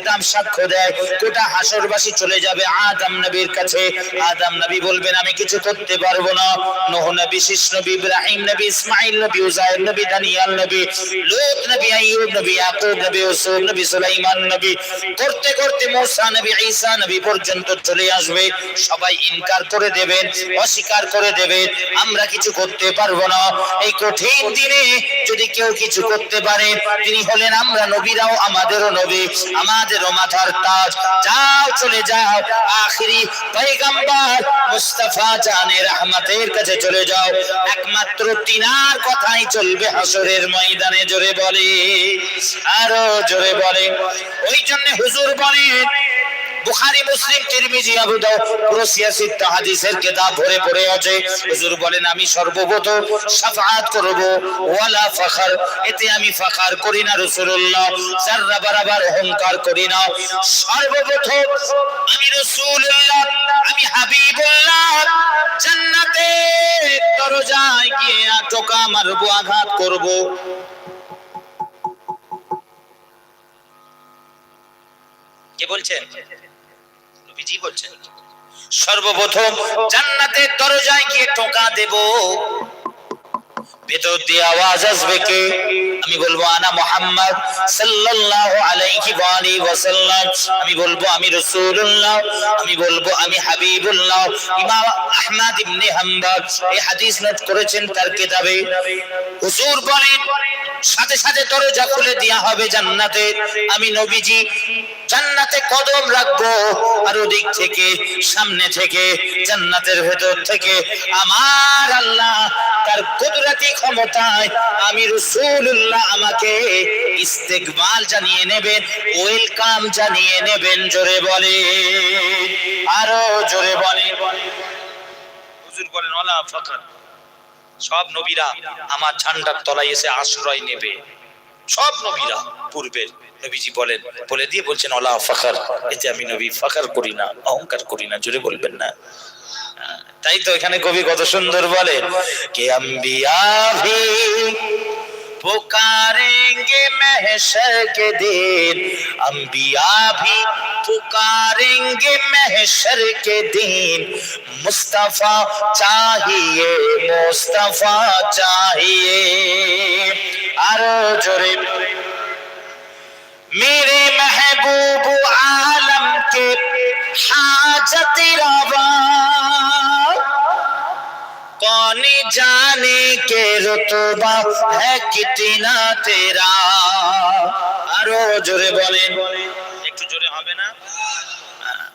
কেতাব সাক্ষ্য দেয়, গোটা হাসরবাসী চলে যাবে আদম নবীর কাছে। আদম নবী বলবেন, আমি কিছু করতে পারব না। নোহ নবী শীষ নবী, ইব্রাহিম নবী, ইসমাইল নবী উজাইর নবী, দানিয়াল নবী, লূত নবী, আইয়ুব নবী, ইয়াকুব নবী, ইউসুফ নবী, সুলাইমান নবী, করতে করতে মূসা নবী, ঈসা নবী পর্যন্ত চলে আসবে। সবাই ইনকার করে দেবেন, অস্বীকার করে দেবেন, আমরা কিছু করতে পারব না। এই কঠিন দিনে যদি কেউ কিছু করতে পারে, তিনি হলেন আমরা নবীরাও আমাদেরও নবী। আমাদেরও মাথার তাজ। যাও, চলে যাও, আখিরি পয়গম্বর মুস্তাফা জানে রহমতের কাছে চলে যাও। একমাত্র তিনার কথাই চলবে হাসরের ময়দানে, জোরে বলে। আরও জোরে বলে। ওই জন্য হুজুর বলেন বুখারী, মুসলিম, তিরমিজি, আবু দাউদ, পুরো সিয়াসিত হাদিসের কিতাব ভরে পড়ে আছে। হুজুর বলেন, আমি সর্বপ্রথম শাফাআত করব, ওয়ালা ফখর। এতে আমি ফখর করি না, রাসূলুল্লাহ। যাররা বরাবর অহংকার করি না। সর্বপ্রথম আমি রাসূলুল্লাহ, আমি হাবিবুল্লাহ। জান্নাতে দরজায় গিয়ে টোকা মারবো, আঘাত করব। কে বলছেন? নবীজি বলছেন, সর্বপ্রথম জান্নাতের দরজায় গিয়ে টোকা দেব। ভেতর দিয়ে আওয়াজ আসবে কে? আমি বলব, আনা মোহাম্মদ সাল্লাল্লাহু আলাইহি ওয়া ওয়াসাল্লাম। আমি বলব, আমি রাসূলুল্লাহ। আমি বলব, আমি হাবিবুল্লাহ। ইমাম আহমদ ইবনে এই হাদিস নোট করেছেন তার কিতাবে। হুজুর বলেন, সাথে সাথে দরজা খুলে দেয়া হবে জান্নাতে। আমি নবীজি জান্নাতে কদম রাখব। আর ওদিক থেকে, সামনে থেকে, জান্নাতের ভেতর থেকে আমার আল্লাহ তার কুদরতি ক্ষমতায় আমি রাসূলুল্লাহ আমাকে ইস্তেকবাল জানিয়ে নেবেন, ওয়েলকাম জানিয়ে নেবেন, জোরে বলে। আরও জোরে বলে। হুজুর বলেন সব নবীরা আমার ঝান্ডার তলায় এসে আশ্রয় নেবে। সব নবীরা পূর্বের নবীজি বলেন বলে দিয়ে বলছেন অলা ফখর এতে আমি নবী ফখর করি না অহংকার করি না জোরে বলবেন না তাই তো এখানে কবি কত সুন্দর বলে কে আম্বিয়া ভি पुकारेंगे महशर के दिन अंबिया भी पुकारेंगे महशर के दिन मुस्तफा चाहिए मुस्तफा चाहिए आरो जोरे मेरे महबूब आलम के हाजत रवा कौन जाने के रुतबा है कितना तेरा আরো জোরে বলেন একটু জোরে হবে না হ্যাঁ,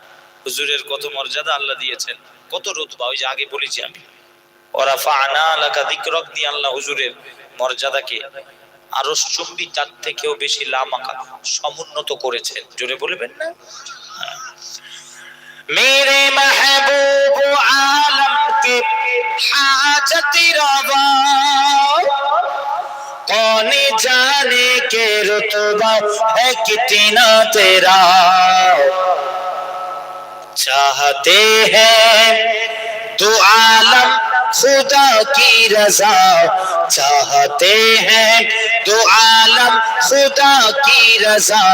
হুজুরের কত মর্যাদা আল্লাহ দিয়েছেন কত রুতবা ওই যে আগে বলেছি আমি ওরা ফানা লাকা দিকরক দিয়ে আল্লাহ হুজুরের মর্যাদাকে আরো চুম্বি তার থেকেও বেশি লামাকা সমুন্নত করেছেন জোরে বলবেন না मेरे महबूब आलम के हाजत रवा कौन जाने के रुतबा है कितना तेरा चाहते हैं तो आलम खुदा की रजा चाहते हैं तो आलम खुदा की रजा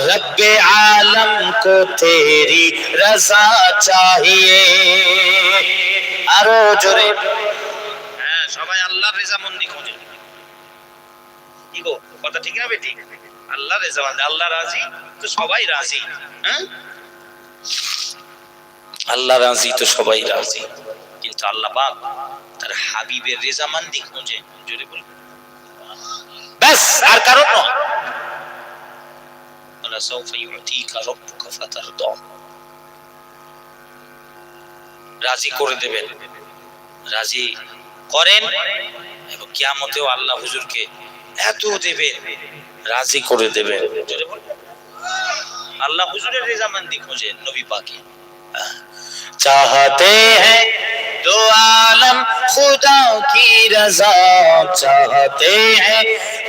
रब आलम को तेरी रजा चाहिए আরো জোরে হ্যাঁ সবাই আল্লাহর রেজামন্দি খোঁজে কি গো কথা ঠিক না বেটি আল্লাহ রেজামন্দি আল্লাহ রাজি তো সবাই রাজি হ্যাঁ আল্লাহ রাজি তো সবাই রাজি কিন্তু আল্লাহ পাক তার হাবিবের রেজামান্দি খোঁজে জোরে ব্যাস, আর কারণ নয়। রাজি করে দেবেন। রাজি করেন এবং কিয়ামতেও আল্লাহ হুজুরকে এত দেবেন, রাজি করে দেবেন। আল্লাহ হুজুরের রেজামান্দি খোঁজে নবী পাকে دو عالم خدا کی رضا چاہتے ہیں۔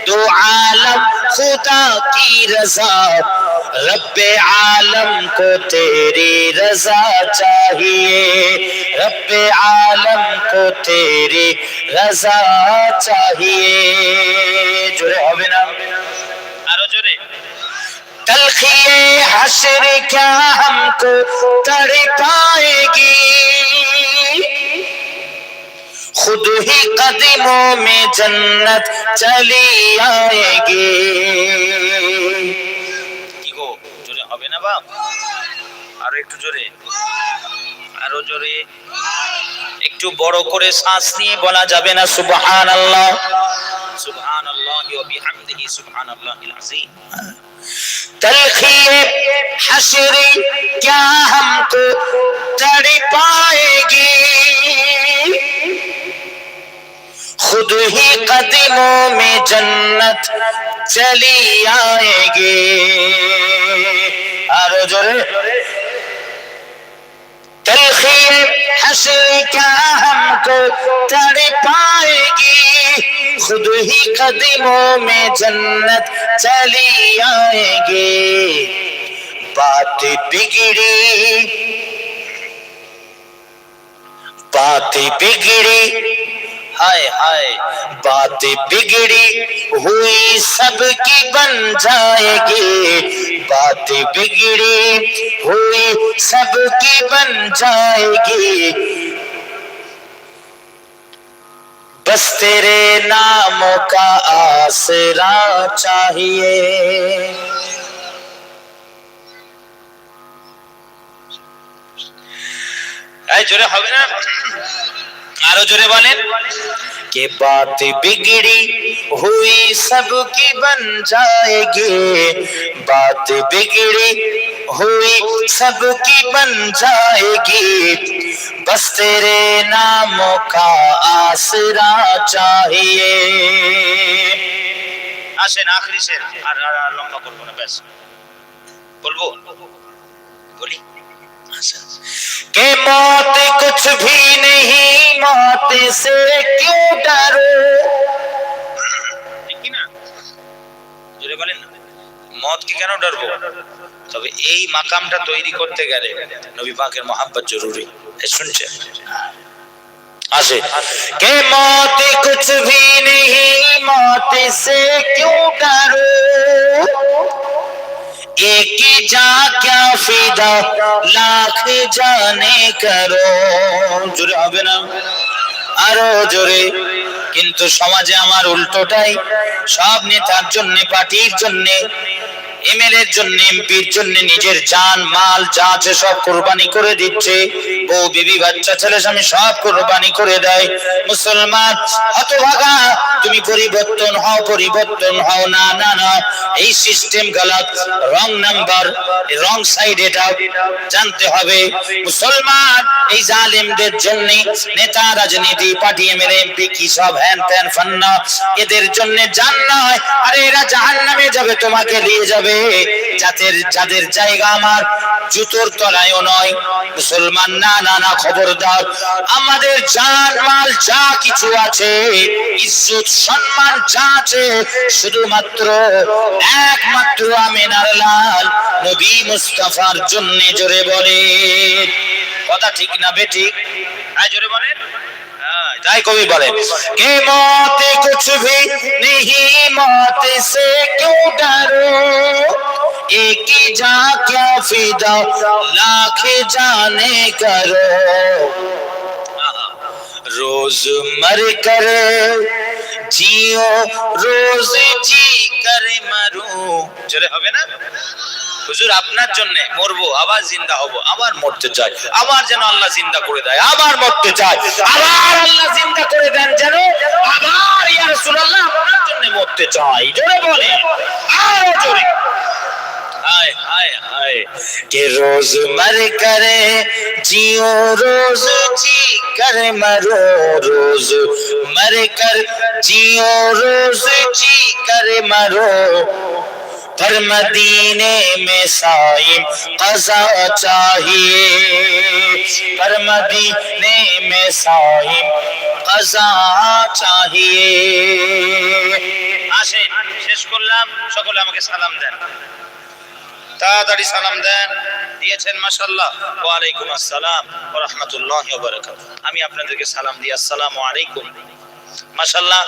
دو عالم خدا کی رضا رب عالم کو تیری رضا چاہیے۔ رب عالم کو تیری رضا چاہیے۔ جرے ہوئے نا آرو جرے تلخی حشر کیا ہم کو تڑ پائے گی۔ खुद ही कदमों में जन्नत चली आएगी কি গো জোরে হবে না বাপ আরো একটু জোরে আরো জোরে একটু বড় করে শ্বাস নিয়ে বলা যাবে না সুবহান আল্লাহ সুবহান আল্লাহ ওয়া বিহামদিহি সুবহান আল্লাহিল আযীম तलखी हशर क्या हमको तड़ पाएगी खुद ही कदमों में जन्नत चली आएगी आरो जोरे तलखी हशर क्या हमको तड़ पाएगी खुद ही कदमों में जन्नत चली आएगी बात बिगड़ी बात बिगड़ी ہائے ہائے بات بگڑی ہوئی سب کی بن جائے گی۔ بات بگڑی ہوئی سب کی بن جائے گی۔ بس تیرے ناموں کا آسرا چاہیے۔ اے جرے ہوگی نا۔ আরো জোরে বলেন के बात बिगड़ी हुई सबकी बन जाएगी बात बिगड़ी हुई सबकी बन जाएगी बस तेरे नामों का आसरा चाहिए আসেন আখরি শের আর আর আর লম্বা করবো না ব্যাস বলবো বলি আচ্ছা के मौत कुछ भी नहीं मौत से क्यों डरो? জোরে বলেন মদকে কেন ডরবো তবে এই মাকামটা তৈরি করতে গেলে নবী পাকের মহাব্বত জরুরি শুনছেন আসে কে মত কুছ ভি নেই মত সে एक ही जा क्या फिदा লাখ জানে করো জোরে হবে না আরো জোরে কিন্তু সমাজে আমার উল্টোটাই সব নেতার জন্য পার্টির জন্য এমএলএ এর জন্য এমপির জন্য নিজের জান মাল যা আছে সব কোরবানি করে দিচ্ছে বউ বিবি বাচ্চা ছেলে স্বামী সব কোরবানি করে দেয় মুসলমান হতভাগা তুমি পরিবর্তন হও পরিবর্তন হও। না না না, এই সিস্টেম গালাত। রং নাম্বার রং সাইড এটা জানতে হবে। মুসলমান, এই জালেমদের জন্য নেতা রাজনীতি পার্টি এমএলএ এমপি কি সব হ্যান ত্যান ফান্না, এদের জন্য জান নয় আরে এরা জাহান্নামে যাবে, তোমাকে নিয়ে যাবে। যাদের যাদের জায়গা আমার, জুতোর তলায়ও নয়। মুসলমান, না না না, খবরদার। আমাদের জান, মাল, যা কিছু আছে, ইজ্জত সম্মান যা আছে শুধুমাত্র একমাত্র আমিনার লাল নবী মুস্তাফার জন্য জোরে বলে। কথা ঠিক না বেটি হ্যাঁ জোরে বলে হ্যাঁ, তাই কবি বলে কে মতে কুছ ভি নেহি মতে সে কেউ ডরো? একি যা ক্যা ফিদা লাখ জানে করো। রোজ মর করে कर जियो रोज जी कर मरो চলে হবে না হুজুর আপনার জন্য মরবো আবার জিন্দা হব আবার মরতে চাই আবার যেন আল্লাহ জিন্দা করে দেয় আবার মরতে চাই আবার আল্লাহ জিন্দা করে দেন যেন আবার ইয়া রাসূলুল্লাহ আপনার জন্য মরতে চাই জোরে বলে আরো জোরে हाय हाय हाय कि रोज मर करे जियो रोज जी कर मरो रोज मर कर जियो रोज जी कर मरो पर मदीने में साइम कजा चाहिए पर मदीने में साइम कजा चाहिए আসেন শেষ করলাম সকলে আমাকে সালাম দেন তাড়াতাড়ি সালাম দেন দিয়েছেন মাশাল্লাহ ওয়ালাইকুম আসসালাম ওয়া রাহমাতুল্লাহি ওয়া বারাকাতুহু আমি আপনাদেরকে সালাম দিই আসসালামু আলাইকুম মাশাল্লাহ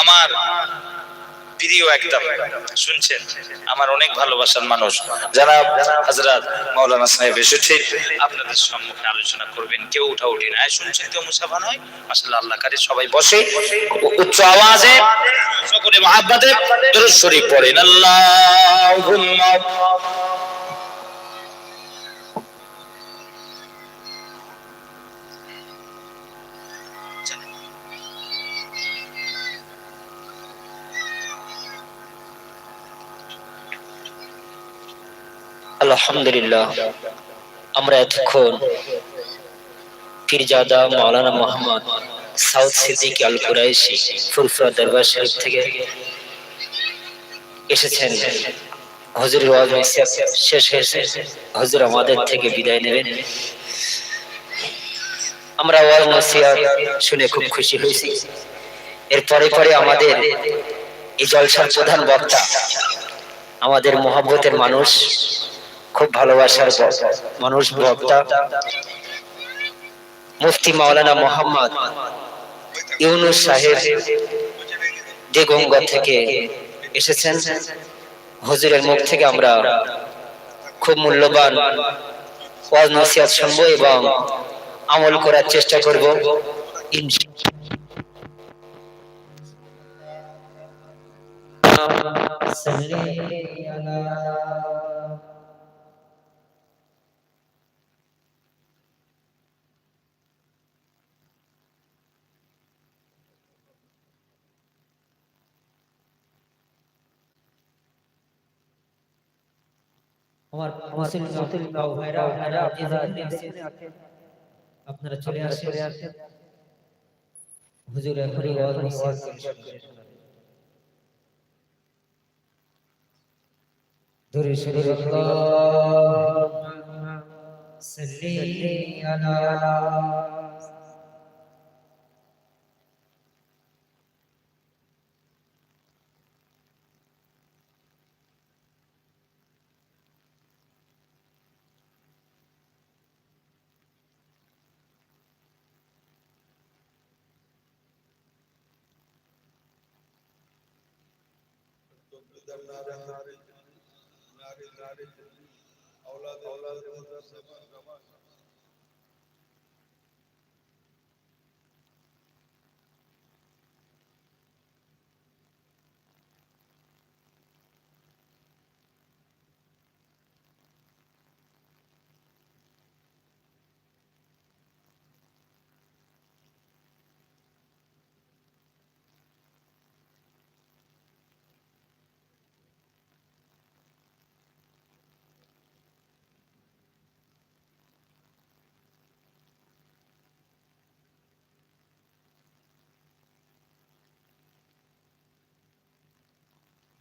আমার প্রিয় একদম, শুনছেন? আমার অনেক ভালোবাসার মানুষ। যারা হাজরাত মাওলানা সাহেব এসেছে, আপনাদের সম্মুখে আলোচনা করবেন। কেউ উঠা উঠি না শুনছেন কেউ মুসাফা নয়? মাসাল্লাহ আল্লাহ কারে সবাই বসে, উচ্চ আওয়াজে, সকলে মহাব্বাতে দরুদ শরীফ পড়েন। আল্লাহুম্মা। আলহামদুলিল্লাহ, আমরা এতক্ষণ পীরজাদা মাওলানা মোহাম্মদ সাউথ সিদ্দিক আল কুরাইশি ফুরফুরা দরবার শরীফ থেকে এসেছেন। হজুর শেষ হয়েছে। হজুর আমাদের থেকে বিদায় নেবেন। আমরা ওয়াজ নসিহত শুনে খুব খুশি হয়েছি। এরপরে পরে আমাদের এই জলসার প্রধান বক্তা, আমাদের মহাব্বতের মানুষ খুব ভালোবাসার মানুষ বক্তা। মুফতি মাওলানা মোহাম্মদ ইউনুস সাহেব দেগঙ্গা থেকে এসেছেন, হুজুরের মুখ থেকে আমরা খুব মূল্যবান ওয়াজ নসিহত শুনব এবং আমল করার চেষ্টা করব আমার আপনারা আপনারা চলে আসেন হুজুর এখনই ওয়াজ নসিহত দূরে শরীর আল্লাহুম্মা সাল্লি আলা در نار نار نار نار اولاد اولاد مدرسہ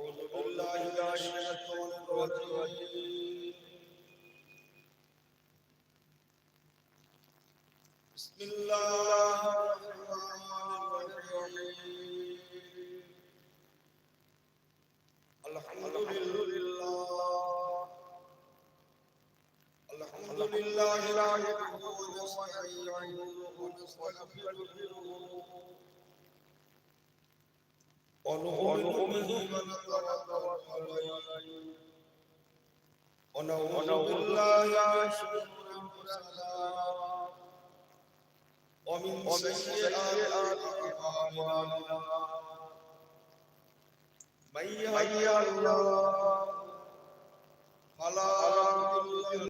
أعوذ بالله من الشيطان الرجيم. ونؤمن به ونتوكل عليه ونعوذ بالله من شرور انفسنا ومن سيئات أعمالنا من يهده الله فلا مضل له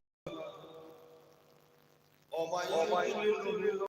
ومن يضلل